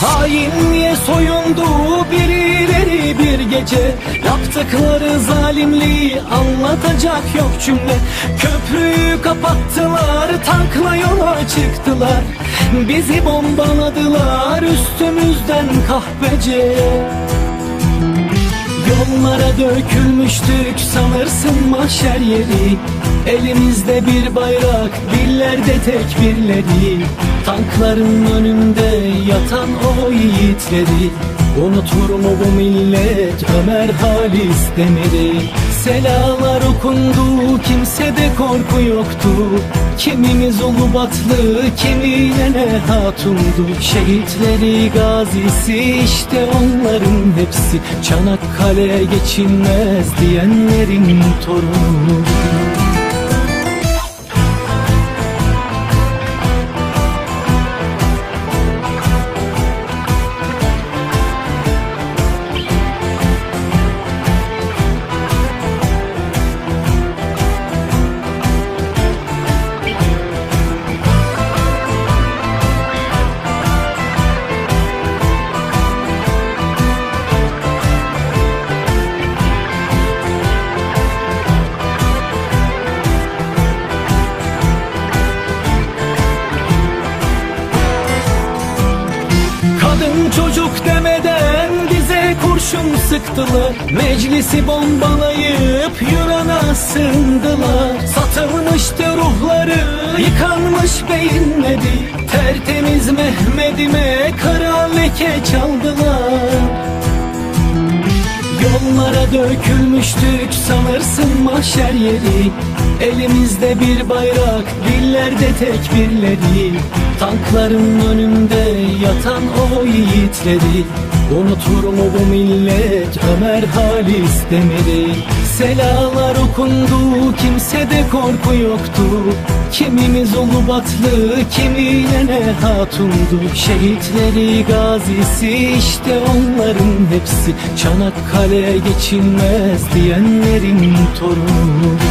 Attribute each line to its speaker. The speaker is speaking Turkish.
Speaker 1: Hainliğe soyundu birileri bir gece Yaptıkları zalimliği anlatacak yok cümle. Köprüyü kapattılar tankla yola çıktılar. Bizi bombaladılar üstümüzden kahpece. Yollara dökülmüştük sanırsın mahşer yeri Elimizde bir bayrak, dillerde tekbirleri Tankların önünde yatan o yiğitleri. Unutur mu bu millet Ömer Halis Demir'i Selalar okundu kimsede korku yoktu. Kimimiz Ulubatlı kimi nene hatundu. Şehitleri gazisi işte onların hepsi. Çanakkale geçilmez diyenlerin torunu kurşun sıktılar. Meclisi bombalayıp Yunan'a sığındılar. Satılmıştı ruhları yıkanmış beyinleri Tertemiz Mehmet'ime kara leke çaldılar. Yollara dökülmüştük sanırsın mahşer yeri Elimizde bir bayrak, dillerde tekbirleri Tankların önünde yatan o yiğitleri Unutur mu bu millet? Ömer Halis Demir'i Selalar okundu kimsede korku yoktu. Kimimiz Ulubatlı kimi nene hatundu? Şehitleri gazisi işte onların hepsi. Çanakkale geçilmez diyenlerin torunu